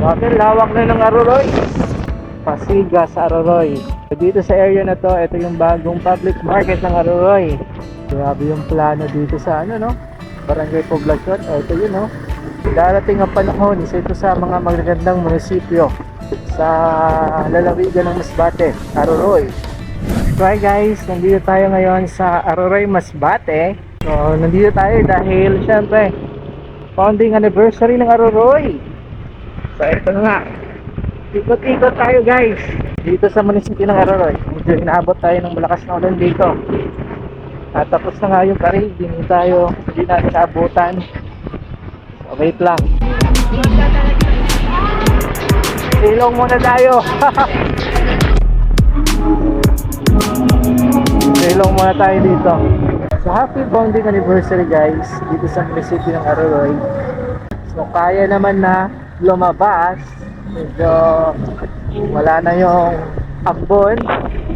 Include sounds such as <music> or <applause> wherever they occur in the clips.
Grabe, lawak na ng Aroroy. Pasiga sa Aroroy. Dito sa area na to, ito yung bagong public market ng Aroroy. Grabe yung plano dito sa ano no? Barangay Poblacion. Ito yun no. Darating ang panahon, isa ito sa mga magagandang munisipyo sa lalawigan ng Masbate, Aroroy. So hi guys, nandito tayo ngayon sa Aroroy, Masbate. So nandito tayo dahil syempre founding anniversary ng Aroroy. So ito na. Ikot-ikot tayo guys. Dito sa munisipyo ng Aroroy. Medyo inaabot tayo ng malakas na ulan dito. At tapos na nga yung parade. Hindi tayo, hindi natin naabutan. So, wait lang. Silong muna tayo. <laughs> Silong muna tayo dito. So happy bonding anniversary guys dito sa munisipyo ng Aroroy. So kaya naman na lumabas. Medyo wala na yung ambon.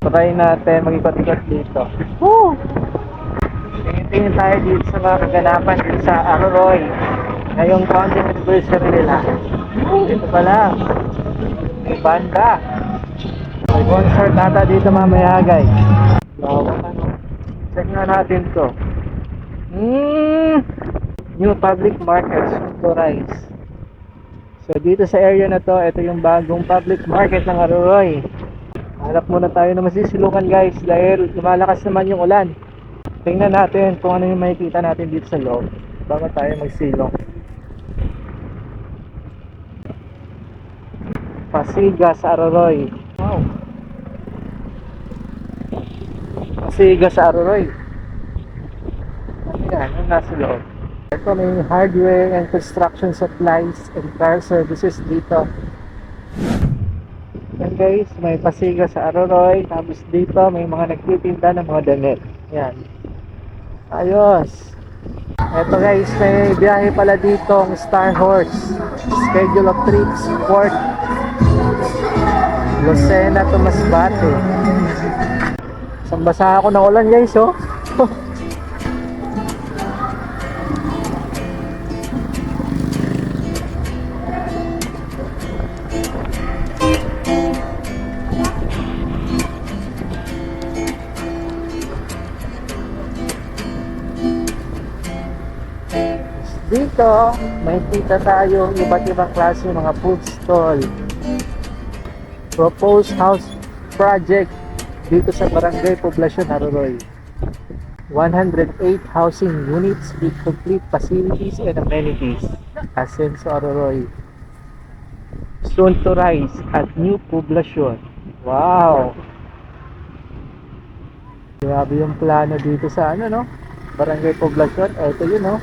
Try natin mag-ikot-ikot dito. Woo! Tingin-tingin tayo dito sa mga kaganapan dito sa Aroroy. Ngayong bonding anniversary nila. Dito pala. May banda. May concert ata dito mamaya guys. Ano. Check nga natin to. Hmm. New public market, Sunto Rice. So dito sa area na to, ito yung bagong public market ng Aroroy. Hanap muna tayo na masisilukan guys dahil lumalakas naman yung ulan. Tingnan natin kung ano yung makikita natin dito sa loob bago tayo magsilong. Pasiga sa Aroroy. Wow. Pasiga sa Aroroy. Ano yan? Ano nasa loob? Ito may hardware and construction supplies and car services dito. Yan guys, may pasiga sa Aroroy. Tapos dito may mga nagtitinda ng mga damit. Yan. Ayos. Ito guys, may biyahe pala dito ang Star Horse. Schedule of trips, Port Lucena to Masbate. Sambasa ako ng ulan guys, oh. <laughs> Dito, may kita tayo iba't ibang klase ng mga food stall. Proposed house project dito sa Barangay Poblacion, Aroroy. 108 housing units with complete facilities and amenities. Asenso Aroroy. Soon to rise at New Poblacion. Wow! Grabe yung plano dito sa ano no? Barangay Poblacion. Ito yun no.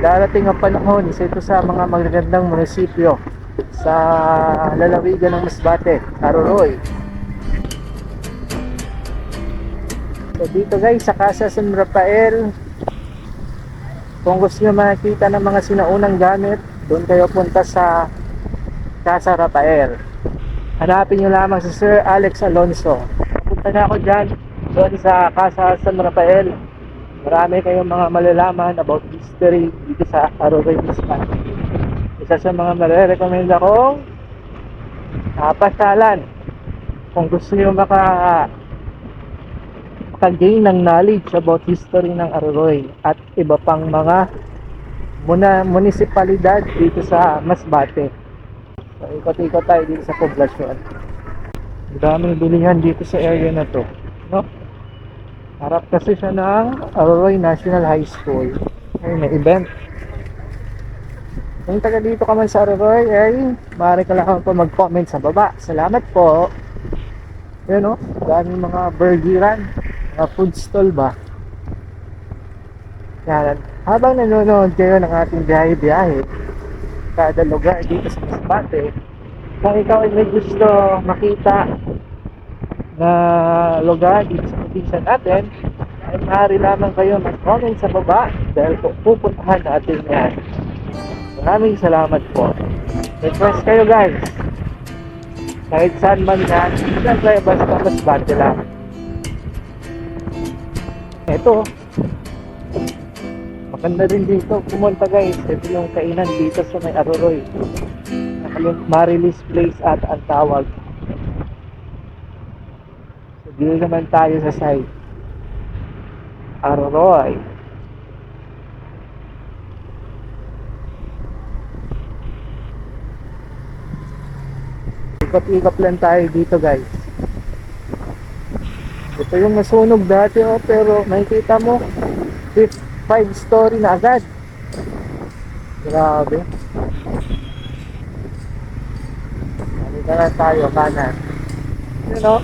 Darating ang panahon, isa ito sa mga magagandang munisipyo sa lalawigan ng Masbate, Aroroy. So dito guys, sa Casa San Rafael, kung gusto nyo makikita ng mga sinaunang gamit, doon kayo punta sa Casa Rafael. Hanapin nyo lamang si Sir Alex Alonso. Punta na ako dyan, doon sa Casa San Rafael. Marami kayong mga malalaman about history dito sa Aroroy Mispan. Isa sa mga marirecommend akong napasyalan. Kung gusto nyo maka makagain ng knowledge about history ng Aroroy at iba pang mga muna munisipalidad dito sa Masbate. So, ikot-ikot tayo dito sa poblasyon. Ang daming bilihan dito sa area na to. No? Harap kasi siya ng Aroroy National High School. Ay, may event. Kung taga dito ka man sa Aroroy, ay maaari ka lang po mag-comment sa baba. Salamat po. Yan o, daming mga burgeran, mga food stall ba. Yan. Habang nanonood kayo ng ating biyahe-biyahe, kada lugar dito sa Masbate, kung ikaw ay may gusto makita na lugar dito sa probinsya natin, ay maaari lamang kayo mag-comment sa baba dahil po pupuntahan natin yan. Maraming salamat po. Request kayo guys. Kahit saan man yan, siyempre basta mas bate lang. Ito, maganda rin dito pumunta guys. Ito yung kainan dito sa may Aroroy. Marilis Place at ang tawag. Dito naman tayo sa site. Arroy. Ikot-ikot lang tayo dito guys. Ito yung nasunog dati oh, pero makikita mo 5 story na agad. Grabe. Halika na tayo, kanan. You know,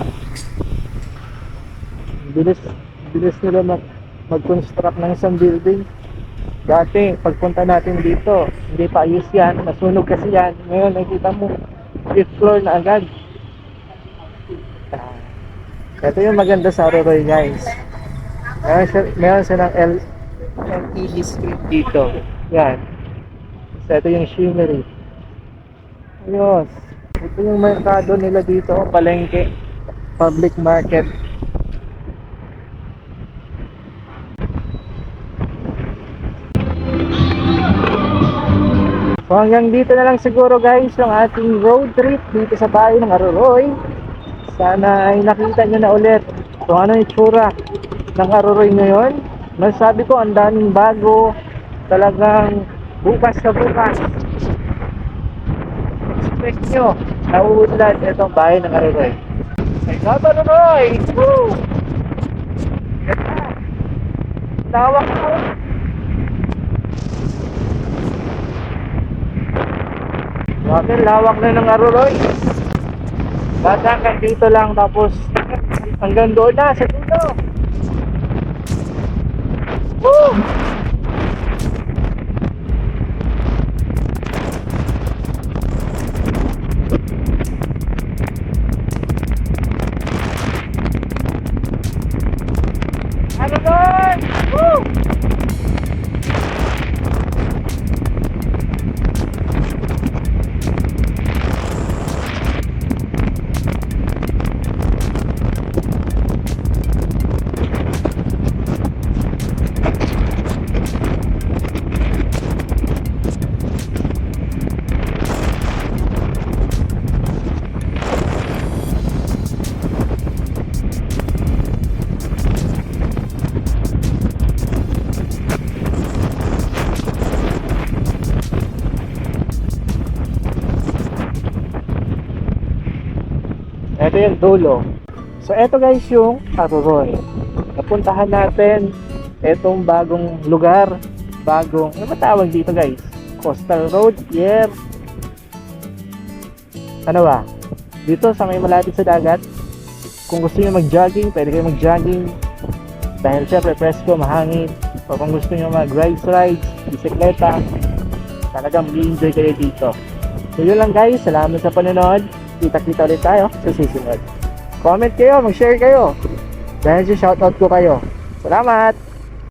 bilis, bilis nila mag, mag-construct ng isang building. Dati, pagpunta natin dito, hindi pa ayos yan, nasunog kasi yan. Ngayon, nakikita mo, fifth floor na agad. Ah, Ito yung maganda sa Aurora guys. Meron, siya, meron silang L, LED strip dito. Yan. So, ito yung shimmery. Ayos. Ito yung merkado nila dito, palengke. Public market. So hanggang dito na lang siguro guys yung ating road trip dito sa bahay ng Aroroy. Sana ay nakita nyo na ulit kung ano yung tsura ng Aroroy ngayon. Masasabi ko ang daming bago. Talagang bukas sa bukas. Expect nyo nauunlad itong bahay ng Aroroy. Ay nga ba Aroroy? Woo! Tawak ko! Grabe, lawak na ng Aroroy. Bata hanggang dito lang tapos hanggang doon na sa dulo. Woo! Aroroy! Woo! Ito yung dulo. So, ito guys yung Aroroy. Napuntahan natin itong bagong lugar. Bagong, ano ba tawag dito guys? Coastal Road, yeah. Ano ba? Dito sa may malapit sa dagat. Kung gusto niyo mag-jogging, pwede kayo mag-jogging. Dahil syempre presko, mahangin. O kung gusto niyo mag-rides rides, bisikleta, talagang enjoy kayo dito. So yun lang guys, salamat sa panonood. Kita-kita ulit tayo sa susunod. Comment kayo, mag-share kayo. Dahil sa shoutout ko kayo. Salamat!